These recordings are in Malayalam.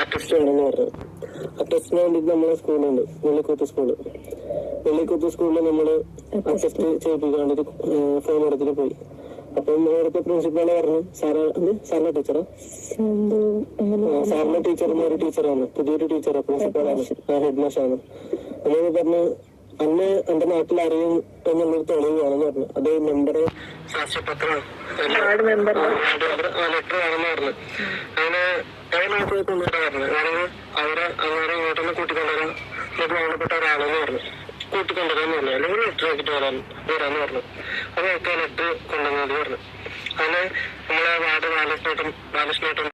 അറ്റസ്റ്റ് വേണമെന്ന് പറഞ്ഞു അറ്റസ്റ്റിന് വേണ്ടിയിട്ട് നമ്മളെ സ്കൂളുണ്ട്. വെള്ളിക്കൂത്ത് സ്കൂൾ. വെള്ളിക്കൂത്ത് സ്കൂളിൽ നമ്മൾ അറ്റസ്റ്റ് ചെയ്യിപ്പിക്കാൻ വേണ്ടിട്ട് ഫോം എടുത്തിട്ട് പോയി. അപ്പം അവിടുത്തെ പ്രിൻസിപ്പാൾ പറഞ്ഞു സാറ് സാറിന്റെ ടീച്ചറാ? സാറിന്റെ ടീച്ചർ ഒരു ടീച്ചറാണ്. പുതിയൊരു ടീച്ചറാ പ്രിൻസിപ്പാളാണ്. ഹെഡ് മാഷാണ്. അങ്ങനെ പറഞ്ഞു അന്ന് എന്റെ നാട്ടിൽ അറിയും എന്നുള്ളൊരു തെളിവ് വേണമെന്ന് പറഞ്ഞു. അത് മെമ്പറ് സാക്ഷ്യപത്രം വാർഡ് മെമ്പർ ലെറ്റർ വേണമെന്ന് പറഞ്ഞു. നാട്ടിൽ കൊണ്ടുവരാൻ പറഞ്ഞു കാരണം അവരെ അവരെ ഇങ്ങോട്ടൊന്ന് കൂട്ടിക്കൊണ്ടുവരാൻ ഒരു ബഹുമാനപ്പെട്ട ഒരാളെന്ന് പറഞ്ഞു കൂട്ടിക്കൊണ്ടുവരാന്ന് പറഞ്ഞു അല്ലെങ്കിൽ ലെറ്റർ ആക്കിട്ട് വരാൻ വരാന്ന് പറഞ്ഞു അതൊക്കെ ലെറ്റർ കൊണ്ടുവന്നത് പറഞ്ഞു അങ്ങനെ നമ്മളെ വാർഡ് ബാലകൃഷ്ണേട്ടൻ ബാലകൃഷ്ണേട്ടൻ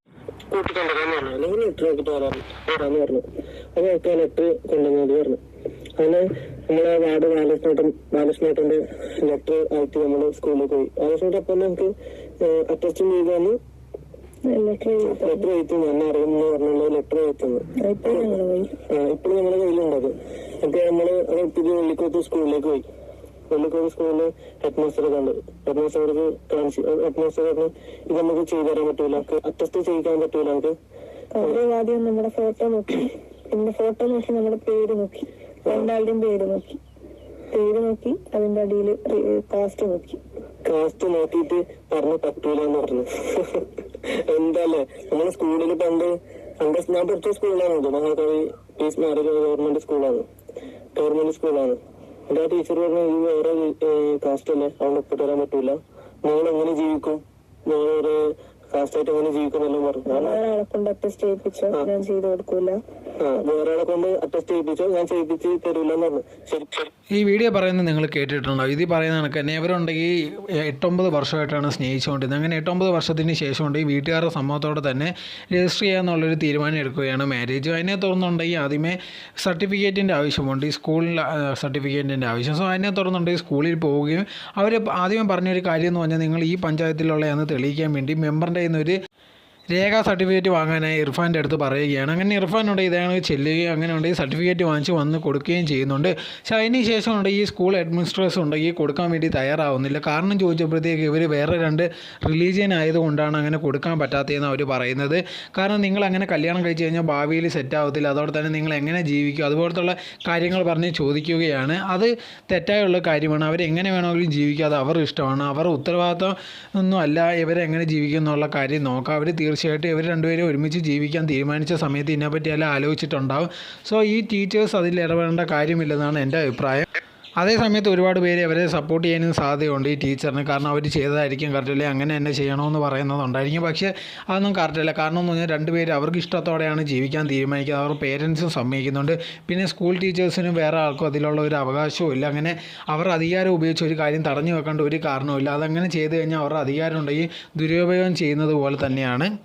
കൂട്ടിക്കൊണ്ടുവരാന്ന് പറഞ്ഞു അല്ലെങ്കിൽ ലെറ്റർ ആക്കിയിട്ട് വരാൻ വരാന്ന് പറഞ്ഞു അതൊക്കെ ലെറ്റർ കൊണ്ടുവന്നത് പറഞ്ഞു അങ്ങനെ നമ്മളെ വാർഡ് ബാലകൃഷ്ണേട്ടൻ ബാലകൃഷ്ണേട്ടന്റെ ലെറ്റർ ആയിട്ട് നമ്മൾ സ്കൂളിൽ പോയി. ബാലകൃഷ്ണേട്ടൻ അപ്പം നമുക്ക് അറ്റസ്റ്റ് ചെയ്താന്ന് ലെറ്റർ ലെറ്റർ എഴുത്തുന്നു എന്നെ അറിയുമെന്ന് പറഞ്ഞുള്ള ലെറ്റർ എഴുത്തുന്നു ഇപ്പോഴും നമ്മുടെ കയ്യിലുണ്ടത് അപ്പൊ നമ്മൾ പുതിയ വെള്ളിക്കോത്ത് സ്കൂളിലേക്ക് പോയി. വെള്ളിക്കോത്ത് സ്കൂളിൽ ഹെഡ് മാസ്റ്ററെ കണ്ടു. ഹെഡ് മാസ്റ്റർക്ക് കാണിച്ചു ഹെഡ് മാസ്റ്റർ പറഞ്ഞു ഇത് നമുക്ക് ചെയ്തു തരാൻ പറ്റൂല. അറ്റസ്റ്റ് ചെയ്യിക്കാൻ പറ്റൂല നമുക്ക്. ആദ്യം നമ്മുടെ ഫോട്ടോ നോക്കി. പിന്നെ ഫോട്ടോ നോക്കി നമ്മുടെ പേര് നോക്കി. രണ്ടാളുടെയും പേര് നോക്കി. പേര് നോക്കി അതിന്റെ അടിയിൽ കാസ്റ്റ് നോക്കി. കാസ്റ്റ് നോക്കിയിട്ട് പറഞ്ഞു പറ്റൂല എന്ന് പറഞ്ഞു. എന്താല്ലേ? നമ്മളെ സ്കൂളിൽ പണ്ട് പണ്ട് ഞാൻ പഠിച്ച സ്കൂളിലാണ് മഹാകവി പീസ് മാരേജ് ഗവൺമെന്റ് സ്കൂളാണ് ഗവൺമെന്റ് സ്കൂളാണ് എന്റെ ആ ടീച്ചർ പറഞ്ഞു ഈ വേറെ കാസ്റ്റ് അല്ലേ? അവിടെ ഒപ്പിട്ട് തരാൻ പറ്റൂല. നിങ്ങൾ എങ്ങനെ ജീവിക്കും? നിങ്ങൾ ഒരു കാസ്റ്റ് ആയിട്ട് എങ്ങനെ ജീവിക്കും എന്നെല്ലാം പറഞ്ഞു ഞാൻ ചെയ്തു കൊടുക്കൂല. അറ്റസ്റ്റ് ഞാൻ ശരി ഈ വീഡിയോ പറയുന്നത് നിങ്ങൾ കേട്ടിട്ടുണ്ടോ? ഇത് പറയുന്ന കണക്ക് തന്നെ ഇവരുണ്ടെങ്കിൽ എട്ടൊമ്പത് വർഷമായിട്ടാണ് സ്നേഹിച്ചുകൊണ്ടിരുന്നത്. അങ്ങനെ എട്ടൊമ്പത് വർഷത്തിന് ശേഷമുണ്ട് ഈ വീട്ടുകാരുടെ സമ്മതത്തോടെ തന്നെ രജിസ്റ്റർ ചെയ്യാന്നുള്ളൊരു തീരുമാനം എടുക്കുകയാണ് മാരേജ് അതിനെ തുറന്നുണ്ടെങ്കിൽ ആദ്യമേ സർട്ടിഫിക്കറ്റിന്റെ ആവശ്യമുണ്ട്. ഈ സ്കൂളിൽ സർട്ടിഫിക്കറ്റിന്റെ ആവശ്യം. സോ അതിനെ തുറന്നുണ്ടെങ്കിൽ സ്കൂളിൽ പോവുകയും അവർ ആദ്യമേ പറഞ്ഞൊരു കാര്യം എന്ന് പറഞ്ഞാൽ നിങ്ങൾ ഈ പഞ്ചായത്തിലുള്ളതെന്ന് തെളിയിക്കാൻ വേണ്ടി മെമ്പറിന്റെ കയ്യിൽ നിന്ന് ഒരു രേഖാ സർട്ടിഫിക്കറ്റ് വാങ്ങാനായി ഇർഫാന്റെ അടുത്ത് പറയുകയാണ്. അങ്ങനെ ഇർഫാനോട് ഇതാണ് ചെല്ലുകയും അങ്ങനെ ഉണ്ടെങ്കിൽ സർട്ടിഫിക്കറ്റ് വാങ്ങിച്ച് വന്ന് കൊടുക്കുകയും ചെയ്യുന്നുണ്ട്. പക്ഷേ അതിന് ശേഷം ഉണ്ട് ഈ സ്കൂൾ അഡ്മിനിസ്ട്രേഷൻ ഉണ്ടെങ്കിൽ കൊടുക്കാൻ വേണ്ടി തയ്യാറാവുന്നില്ല. കാരണം ചോദിച്ചപ്പോഴത്തേക്ക് ഇവർ വേറെ രണ്ട് റിലീജിയൻ ആയതുകൊണ്ടാണ് അങ്ങനെ കൊടുക്കാൻ പറ്റാത്തതെന്ന് അവർ പറയുന്നത്. കാരണം നിങ്ങൾ അങ്ങനെ കല്യാണം കഴിച്ച് കഴിഞ്ഞാൽ ഭാവിയിൽ സെറ്റ് ആവത്തില്ല. അതോടെ തന്നെ നിങ്ങൾ എങ്ങനെ ജീവിക്കും? അതുപോലത്തുള്ള കാര്യങ്ങൾ പറഞ്ഞ് ചോദിക്കുകയാണ്. അത് തെറ്റായുള്ള കാര്യമാണ്. അവരെങ്ങനെ വേണമെങ്കിലും ജീവിക്കുക അത് അവർ ഇഷ്ടമാണ്. അവർ ഉത്തരവാദിത്വം ഒന്നും അല്ല. ഇവരെങ്ങനെ ജീവിക്കും എന്നുള്ള കാര്യം നോക്കാം. അവർ തീർച്ചയായിട്ടും ഇവർ രണ്ടുപേരും ഒരുമിച്ച് ജീവിക്കാൻ തീരുമാനിച്ച സമയത്ത് ഇതിനെപ്പറ്റി എല്ലാം ആലോചിച്ചിട്ടുണ്ടാവും. സോ ഈ ടീച്ചേഴ്സ് അതിൽ ഇടപെടേണ്ട കാര്യമില്ലെന്നാണ് എന്റെ അഭിപ്രായം. അതേ സമയത്ത് ഒരുപാട് പേര് അവരെ സപ്പോർട്ട് ചെയ്യാനും സാധ്യതയുണ്ട് ഈ ടീച്ചറിന് കാരണം അവർ ചെയ്തതായിരിക്കും കറക്റ്റല്ലേ അങ്ങനെ തന്നെ ചെയ്യണമെന്ന് പറയുന്നതുണ്ടായിരിക്കും പക്ഷേ അതൊന്നും കറക്റ്റല്ല കാരണം എന്ന് പറഞ്ഞാൽ രണ്ടുപേര് അവർക്ക് ഇഷ്ടത്തോടെയാണ് ജീവിക്കാൻ തീരുമാനിക്കുന്നത്. അവർ പേരൻസും സമ്മതിക്കുന്നുണ്ട്. പിന്നെ സ്കൂൾ ടീച്ചേഴ്സിനും വേറെ ആൾക്കും അതിലുള്ള ഒരു അവകാശവും ഇല്ല. അങ്ങനെ അവർ അധികാരം ഉപയോഗിച്ച് ഒരു കാര്യം തടഞ്ഞു വെക്കേണ്ട ഒരു കാരണവുമില്ല അതങ്ങനെ ചെയ്തു കഴിഞ്ഞാൽ അവരുടെ അധികാരം ഉണ്ടെങ്കിൽ ദുരുപയോഗം ചെയ്യുന്നത് പോലെ തന്നെയാണ്.